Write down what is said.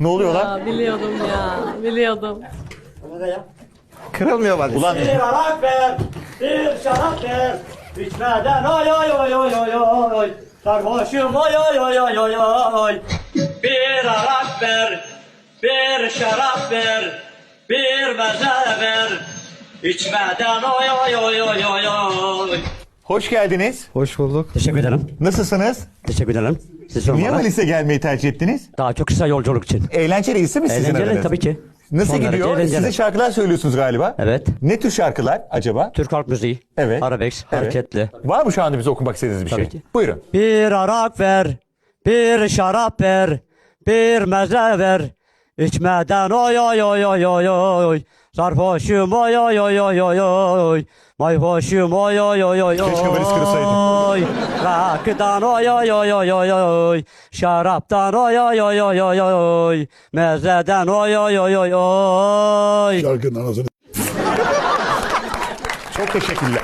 Ne oluyor lan? Ya biliyordum ya. Biliyordum. Kırılmıyor valiz. Ulan Bir arak ver, bir şarap ver. İçmeden oy oy oy oy oy oy. Sarhoşum oy oy oy oy oy oy. Bir arak ver, bir şarap ver. Bir meze ver. İçmeden oy oy oy oy oy oy. hoş geldiniz. Hoş bulduk. Teşekkür ederim. Nasılsınız? Teşekkür ederim. Siz Niye sormalı. Valis'e gelmeyi tercih ettiniz? Daha çok kısa yolculuk için. Eğlenceliyse mi sizin Eğlenceli aranız? tabii ki. Nasıl Son derece gidiyor? eğlenceli. Size şarkılar söylüyorsunuz galiba. Evet. Ne tür şarkılar acaba? Türk halk müziği. Evet. Arabesk, Evet. hareketli. Var mı şu anda bize okumak istediğiniz bir Tabii şey? ki. Buyurun. Bir arak ver, bir şarap ver, bir meze ver. İçmeden oy oy oy oy oy oy. Sarhoşum oy oy oy oy oy oy. Mayhoşum oy oy oy oy oy. Keşke valiz kırılsaydı. Oy. Rakıdan oy oy oy oy oy oy. Şaraptan oy oy oy oy oy oy. Mezeden oy oy oy oy oy. Şarkının anasını Çok teşekkürler.